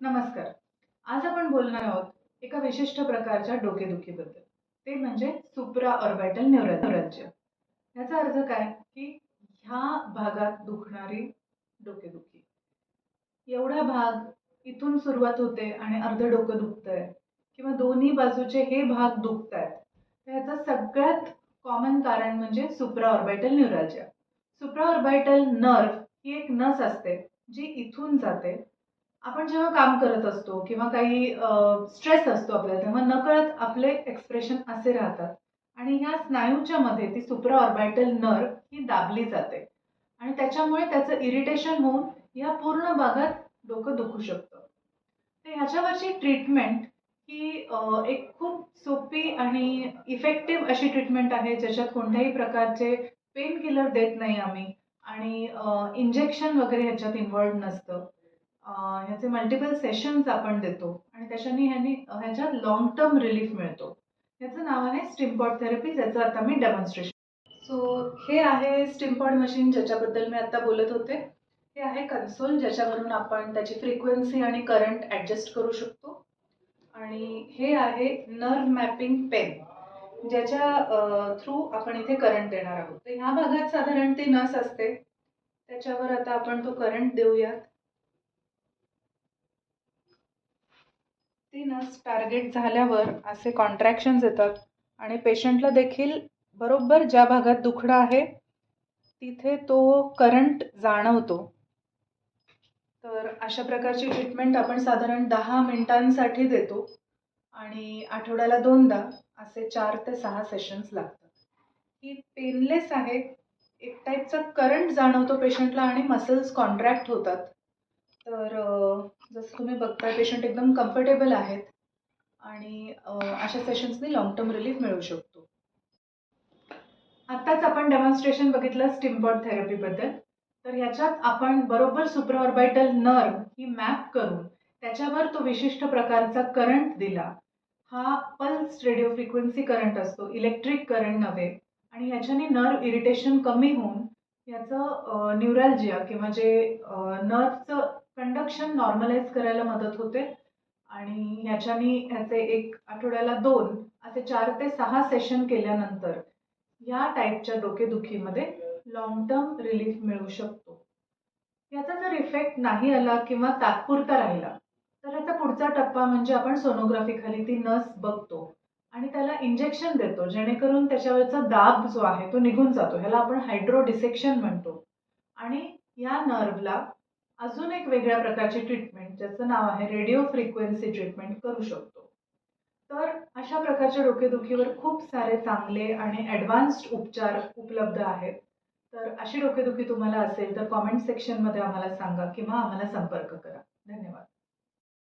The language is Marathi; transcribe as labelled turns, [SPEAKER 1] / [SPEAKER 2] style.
[SPEAKER 1] नमस्कार. आज आपण बोलणार आहोत एका विशिष्ट प्रकारच्या डोकेदुखीबद्दल. ते म्हणजे सुप्रा ऑर्बिटल न्यूरलजिया याचा अर्थ काय? की ह्या भागात दुखणारी डोकेदुखी. एवढा भाग इथून सुरुवात होते आणि अर्ध डोकं दुखतंय किंवा दोन्ही बाजूचे हे भाग दुखत आहेत तर ह्याचं सगळ्यात कॉमन कारण म्हणजे supra orbital neuralgia supra orbital nerve ही एक नस असते जी इथून जाते आपण जेव्हा काम करत असतो किंवा काही स्ट्रेस असतो आपल्याला तेव्हा नकळत आपले एक्सप्रेशन असे राहतात. आणि ह्या स्नायूच्या मध्ये ती सुप्रा ऑर्बायटल नर ही दाबली जाते. आणि त्याच्यामुळे त्याचं इरिटेशन होऊन या पूर्ण भागात डोकं दुखू शकतं. तर ह्याच्यावरची ट्रीटमेंट ही एक खूप सोपी आणि इफेक्टिव्ह अशी ट्रीटमेंट आहे ज्याच्यात कोणत्याही प्रकारचे पेन किलर देत नाही आम्ही. आणि इंजेक्शन वगैरे ह्याच्यात इन्व्हॉल्व नसतं. ह्याचे मल्टिपल सेशन्स आपण देतो. आणि त्याच्याने ह्याने ह्याच्यात लॉंग टर्म रिलीफ मिळतो. ह्याचं नाव आहे स्टिम्पॉट थेरपी ज्याचं आता मी डेमॉन्स्ट्रेशन सो हे आहे स्टिम्पॉट मशीन ज्याच्याबद्दल मी आता बोलत होते. हे आहे कन्सोल ज्याच्यावरून आपण त्याची फ्रिक्वेन्सी आणि करंट ॲडजस्ट करू शकतो. आणि हे आहे नर्व मॅपिंग पेन ज्याच्या थ्रू आपण इथे करंट देणार आहोत. तर ह्या भागात साधारण ती नस असते. त्याच्यावर आता आपण तो करंट देऊयात. ती नस टार्गेट झाल्यावर असे कॉन्ट्रॅक्शन्स येतात. आणि पेशंटला देखील बरोबर ज्या भागात दुखणं आहे तिथे तो करंट जाणवतो. तर अशा प्रकारची ट्रीटमेंट आपण साधारण दहा मिनिटांसाठी देतो आणि आठवड्याला दोनदा असे चार ते सहा सेशन्स लागतात. ही पेनलेस आहे. एक टाईपचा करंट जाणवतो पेशंटला आणि मसल्स कॉन्ट्रॅक्ट होतात. तर जसं तुम्ही बघताय पेशंट एकदम कम्फर्टेबल आहेत. आणि अशा सेशन्सनी लॉंग टर्म रिलीफ मिळू शकतो. आत्ताच आपण डेमॉन्स्ट्रेशन बघितलं स्टिम्पॉट थेरपीबद्दल तर ह्याच्यात आपण बरोबर सुपरऑर्बिटल नर्व ही मॅप करून त्याच्यावर तो विशिष्ट प्रकारचा करंट दिला. हा पल्स रेडिओ फ्रिक्वेन्सी करंट असतो इलेक्ट्रिक करंट नव्हे. आणि ह्याच्याने नर्व इरिटेशन कमी होऊन याचं न्यूरॅल्जिया किंवा जे नर्वचं कंडक्शन नॉर्मलाइज करायला मदत होते. आणि ह्याच्यानी ह्याचे एक आठवड्याला दोन असे चार ते सहा सेशन केल्यानंतर या टाईपच्या डोकेदुखीमध्ये लॉंग टर्म रिलीफ मिळू शकतो. याचा जर इफेक्ट नाही आला किंवा तात्पुरता राहिला तर याचा पुढचा टप्पा म्हणजे आपण सोनोग्राफी खाली ती नस बघतो. आणि त्याला इंजेक्शन देतो. जेणेकरून त्याच्यावरचा दाब जो आहे तो निघून जातो. ह्याला आपण हायड्रो डिसेक्शन म्हणतो. आणि या नर्वला अजून एक वेगळ्या प्रकारची ट्रीटमेंट ज्याचं नाव आहे रेडिओ फ्रिक्वेन्सी ट्रीटमेंट करू शकतो. तर अशा प्रकारच्या डोकेदुखीवर खूप सारे चांगले आणि ॲडव्हान्स्ड उपचार उपलब्ध आहेत. तर अशी डोकेदुखी तुम्हाला असेल तर कॉमेंट सेक्शनमध्ये आम्हाला सांगा किंवा आम्हाला संपर्क करा. धन्यवाद.